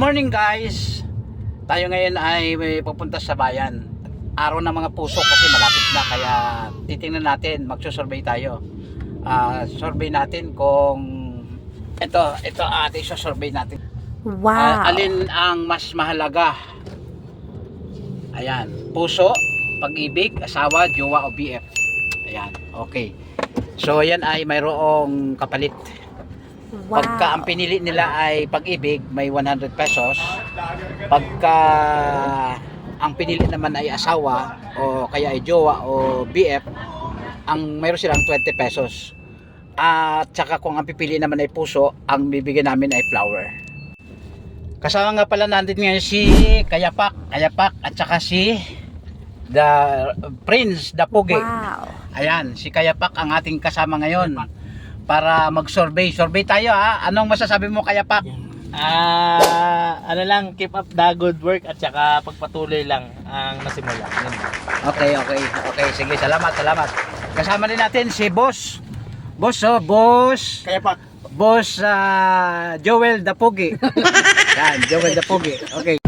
morning guys! Tayo ngayon ay may pupunta sa bayan. Araw ng mga puso kasi malapit na kaya titingnan natin, magsusurvey tayo. Ah, survey natin kung ito, ito ate survey natin. Wow. Ah, alin ang mas mahalaga? Ayan, puso, pag-ibig, asawa, jowa o BF. Ayan, okay. So ayan ay mayroong kapalit. Wow. Pagka ang pinili nila ay pag-ibig, may 100 pesos. Pagka ang pinili naman ay asawa o kaya ay jowa o BF, ang mayroon silang 20 pesos. At saka kung ang pipili naman ay puso, ang bibigyan namin ay flower. Kasama nga pala natin ngayon si Kayapak, Kayapak at saka si the Prince Dapuge. Wow. Ayan, si Kayapak ang ating kasama ngayon para mag-survey. Survey tayo ha. Anong masasabi mo Kayapak? Ah, ano lang, keep up the good work at saka pagpatuloy lang ang nasimula. Yun. Okay, okay. Okay, sige. Salamat, salamat. Kasama din natin si Boss. Boss, oh, Boss. Kaya pa, Boss ah, Joel Dapugi. Yan, Joel Dapugi. Okay.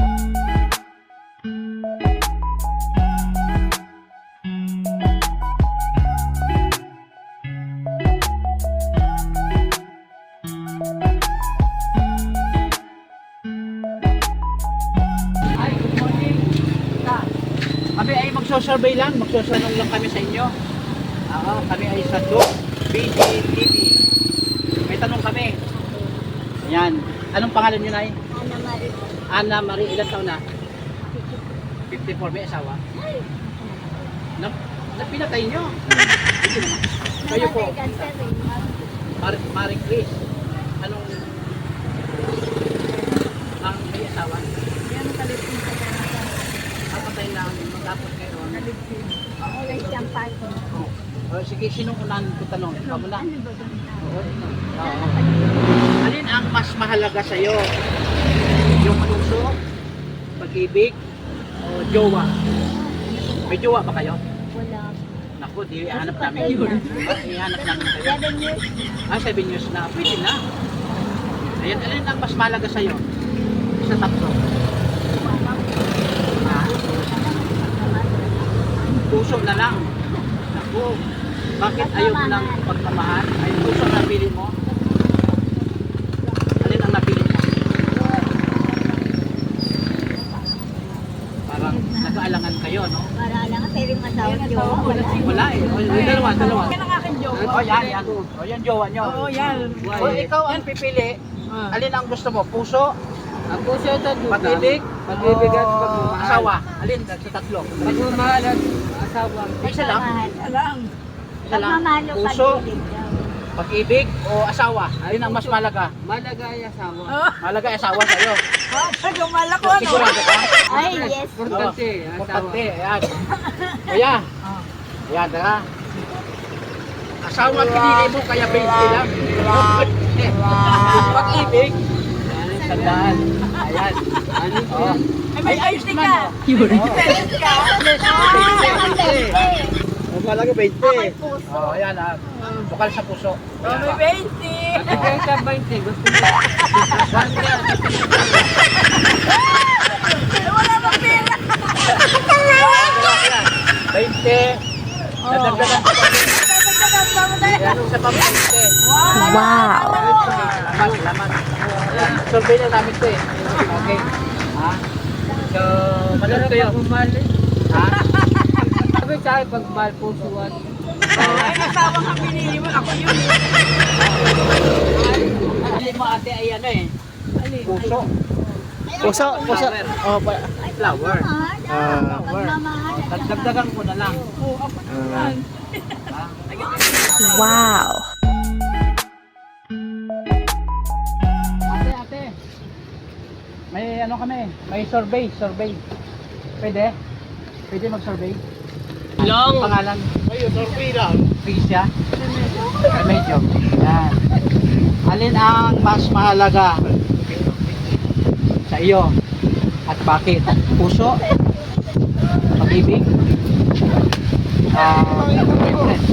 Ay magsosurvey lang, magsosurvey lang kami sa inyo. Oo, kami ay sa DOC BGTV. May tanong kami. Ayan. Anong pangalan nyo, Nay? Ana Marie. Ana Marie, ilan taon na? 54, may asawa? Na, na pinatay nyo? Naman. Kayo po, Mar Marie Chris. Anong ang may asawa? Ang patay na tapos kayo. Oh. Oh, sige, sinong unahan ko tanong? Ikaw muna. Oo. Oo. Alin ang mas mahalaga sa iyo? Yung puso, pag-ibig, o jowa? May jowa ba kayo? Naku, di hanap namin yun. Ah, Ihanap namin kayo. Ah, 7 years na. Pwede na. Ayan, alin ang mas mahalaga sa iyo? Sa tatlo. Ah, puso na lang. Naku, bakit ayaw mo ng pagmamahal? Ay, puso na pili mo? Alin ang napili mo? Parang nag-aalangan kayo, no? Wala eh. O, yung dalawa, dalawa. Yan ang aking joke. O, yan, yan. O, yan, jowa nyo. Oo, yan. O, ikaw ang pipili. Ah. Alin ang gusto mo? Puso? Ang puso ito, Pag-ibig? Pag-ibig at o pagmamahal. Asawa? Alin sa tatlo? Pagmamahal at asawa. Isa lang? Alam. Isa lang? Puso? Pag-ibig? O asawa? Alin ang mas malaga? Malaga ay asawa. Oh, Malaga ay asawa sa'yo. gumala ko, no? Sigurado ka? Ay, yes. Importante, Oh, asawa. Importante, ayan. Kuya, ayan, tara. Asawa ang pinili mo, kaya 20 lang. Pag-ibig, sandaan. Ayan. Ano po Oh. Ay, may ayos ka. oh. Tennis ka. Oh, malaga 20. Oh, ayan, ah. Bukal sa puso. Oh, may 20. Ikaw sa 20, gusto mo. Wala bang pera? 20. Nadagdagan pa pa. Dadagdagan pa mo tayo. Ayan, sa pa 20. Wow. Survey na namin ito eh. Okay. Ha? So, manood kayo. Eh. Ha? Sabi sa akin, pagmahal pusuan. Ay, asawa kang pinili mo. Ako yun. Hindi mo ate ay ano eh. Puso. Puso, puso. Oh, pa. Flower. Pagmamahal. Dagdagan ko na lang. Oo, ako naman. Wow. May ano kami, may survey, survey. Pwede? Pwede mag-survey? Long. Pangalan? Ayun, survey lang. Felicia? Medyo. Yan. Alin ang mas mahalaga sa iyo? At bakit? Puso? Pag-ibig? Ah, boyfriend?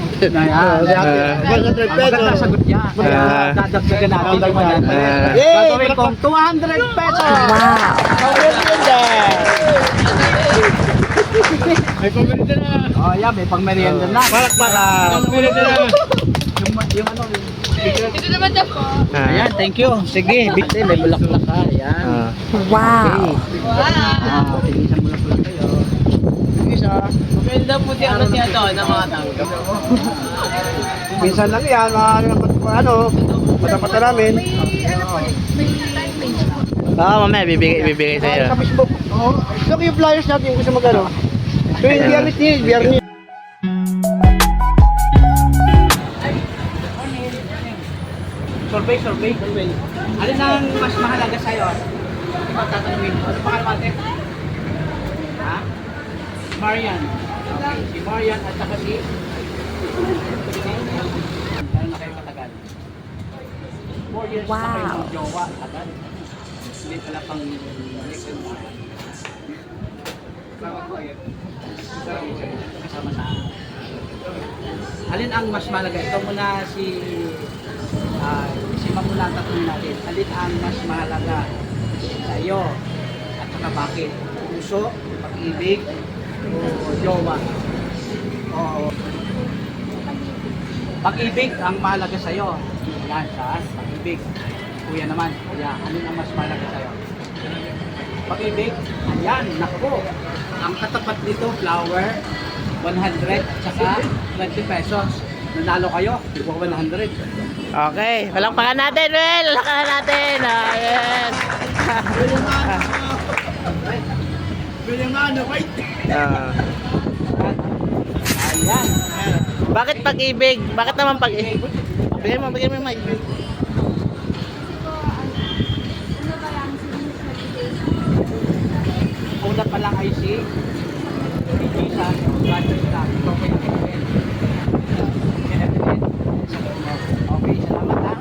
hawak. Ayan, ayan. 100 pesos. Maganda sagot niya. Dadagdagan natin yung 100. Ah. Gagawin kong 200 pesos. Wow. May pamilya na. Oh, yeah, may pang merienda na. Palakpakan. Yung, yung ano, yung Ayan, thank you. Sige, bite, may bulaklak ka. Ayan. Ah. Wow. Ah, sige, isang bulaklak kayo. Isa. Maganda po siya ano siya to ng mga tao. Minsan lang yan, mga ano, patapata namin. Oo, mamaya bibigay bibigay sa iyo. Sa Facebook. Oo. Ito yung flyers natin gusto magano. So yung biyernes niya, biyernes. Survey, survey. Alin ang mas mahalaga sa'yo? Ikaw tatanungin mo. Ano pangalan ate? Ha? Marian. Si Marian at saka si... Ano katagal? Four years na kayo Wow. ng jowa. Tagal. Pala pang listen mo. Kasama sa Alin ang mas mahalaga? Ito muna si uh, si Mamula tatanungin natin. Alin ang mas mahalaga sa iyo? At saka bakit? Puso, pag-ibig, o jowa? O pag-ibig ang mahalaga sa iyo. Yan, saan? Pag-ibig. Kuya naman, kuya, alin ang mas mahalaga sa iyo? Pag-ibig, ayan, naku. Ang katapat nito, flower, 100 at saka 20 pesos. Nanalo kayo, di ba 100? Okay, walang pangan natin, Well. Walang pangan natin. Ah, yes. Ah. Ayan. Bakit pag-ibig? Bakit naman pag-ibig? Bigay mo, bigay mo yung mic. Una pa lang ay si Evelyn, sagot mo. Okay, salamat ha.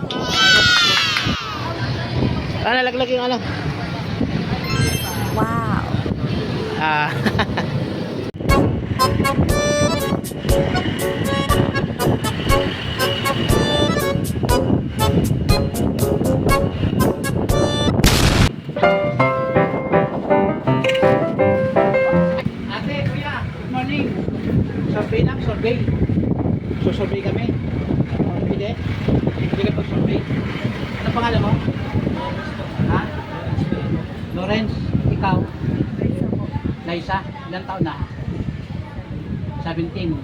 Ah, nalaglag yung ano. Wow. Ah. Survey lang, survey. Susurvey kami. Oh, Hindi? Hindi ka pag-survey. Ano pangalan mo? Ha? Lawrence, ikaw? Liza, ilang taon na? 17.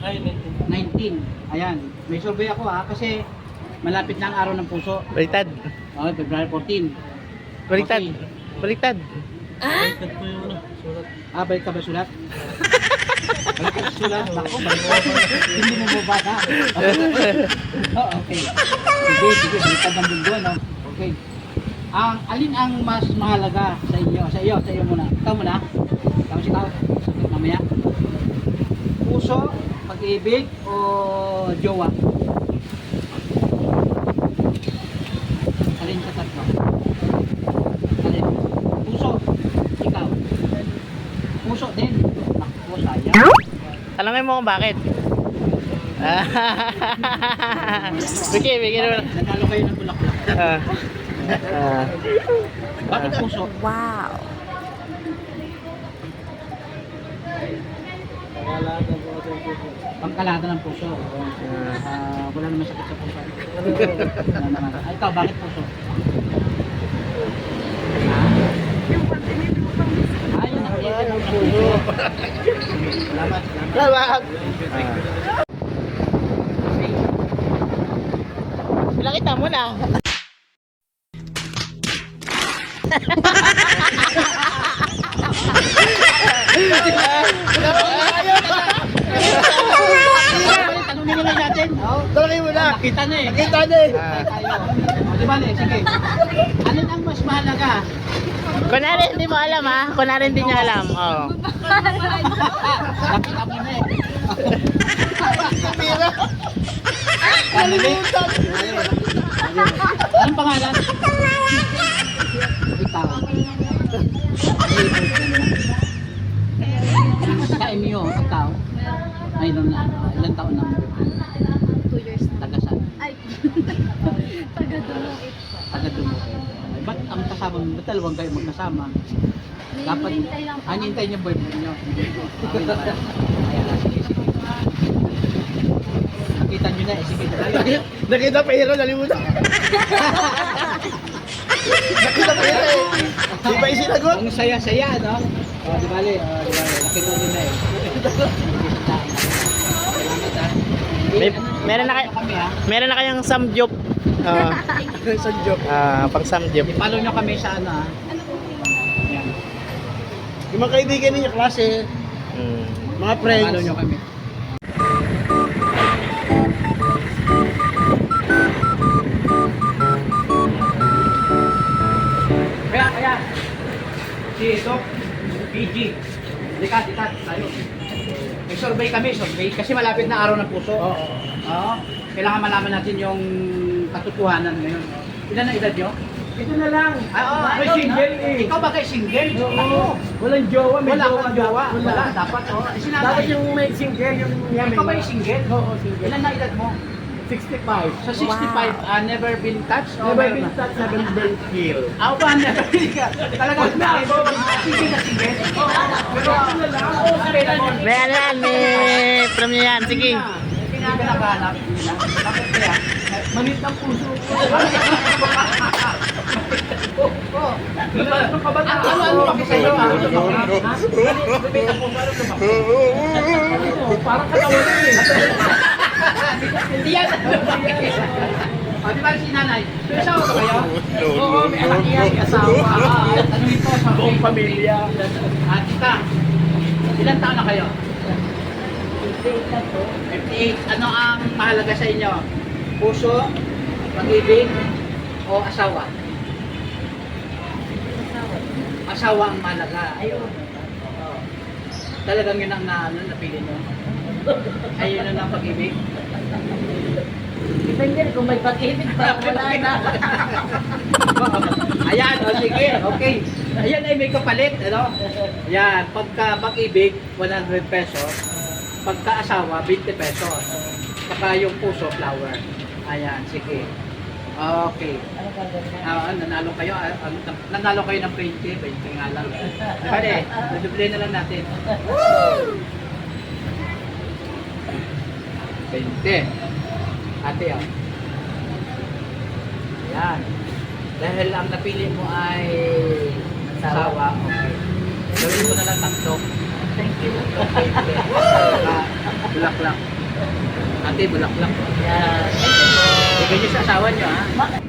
Ay, 19. Ayan, may survey ako ha kasi malapit na ang araw ng puso. Baliktad. Oh, February 14. Baliktad. Okay. Baliktad. Ah, balik ka ba sulat? balik ka ba sulat? Hindi mo mabasa. oh, okay. Sige, sige, baliktad ng mundo, no? Okay. Ang alin ang mas mahalaga sa inyo? Sa iyo, sa iyo muna. Ikaw muna. Ikaw. Sagot mamaya. Puso, pag-ibig, o jowa? Alin sa tatlo? Alin? Puso. Ikaw. Puso din. Naku, sayang. Tanongin mo kung bakit. Bigay, bigay naman. Natalo kayo ng bulaklak. Ah. Ah. Bakit puso? Wow. Pangkalata ng puso. Ah, wala naman sakit sa puso. Ah, ikaw, bakit puso? Ah? Ah, yun ang puso. Salamat. Salamat. Salamat. Pinakita mo na. Talagay mo na. nakita na eh. Kita na eh. O, di ba, Le? Sige. Alin ang mas mahalaga? Kunwari hindi mo alam ha. Kunwari hindi niya alam. Oh. Nakita mo na eh. Nalimutan. Anong pangalan? Ikaw. Sa MU, ikaw. Mayroon na. ah, Ilan taon na? Two years na. Taga saan? Ay, taga dumungit po. Taga. Ay, Ba't ang kasama mo? Ba't dalawang kayo magkasama? Dapat, ah, hinihintay niyo boyfriend niyo. Na na. Nakita niyo na, eh, sige. Tayo. Nakita pera, nalimutan. Nakita pera eh. Di ba yung sinagot? Ang saya-saya, no? Oh, di bali, oh, di bali. Nakita niyo na eh. Ah. May- Eh, meron na kayo-? Meron na kayong samgyup. Ah, Sa joke. ah, pang samgyup. I-follow niyo kami sa ano, ha? Yung mga kaibigan ninyo, klase, Mm. mga friends. Follow niyo kami. Kaya, kaya, si Doc, PG, dika, dika, tayo. May survey kami, survey, kasi malapit na araw ng puso. Oo. Oo. Kailangan malaman natin yung katotohanan ngayon. Ilan ang edad nyo? Ito na lang. Ah, oo, May ano, single no? eh. Ikaw ba kayo single? Oo. Ako. Walang jowa, may Wala jowa. kang jowa. Wala. Wala, dapat. Oh. Nanay. Dapat yung may single, yung yan. Ikaw ba yung single? Oo, single. Ilan na edad mo? 65. Sa 65, ah, never been touched? O Never been na? touched, never been killed. Ako ba, never been ka? Talaga, single na single? Pero, oo, available. May ano yan, may from yan. Sige. Hindi ka nakahanap. Hindi na. Bakit kaya? Manit ang puso ko. Ano, ano, ano, bakit sa'yo? ah? Ano, bakit? Ha? Lumapit puso, ano, lumapit? Parang katawan eh. Hindi yan. O, si nanay? May asawa ba kayo? Oo, may anak yan, Ano Buong pamilya. Ah, tita, ilan taon na kayo? 58. Ano ang mahalaga sa inyo? Puso, pag-ibig, o asawa? Asawa ang mahalaga. Ayun. Talagang yun ang na, ano, napili nyo? Ayun na ang pag-ibig? Depende kung may pag-ibig pa, wala na. Ayan, o sige, okay. Ayan ay may kapalit, ano? Ayan, pagka pag-ibig, 100 pesos. Pagka asawa, 20 pesos. Saka yung puso, flower. Ayan, sige. Okay. Ah, nanalo kayo, ah, ah, nanalo kayo ng 20, 20 nga lang. Pare, duduble na lang natin. 20. Ate, ah. Yan. Dahil ang napili mo ay asawa, okay. Gawin mo na lang tatlo. Thank you. Okay. Saka, bulaklak. Ate, bulaklak. Yeah. Bigay niyo sa asawa niyo ha. Bakit?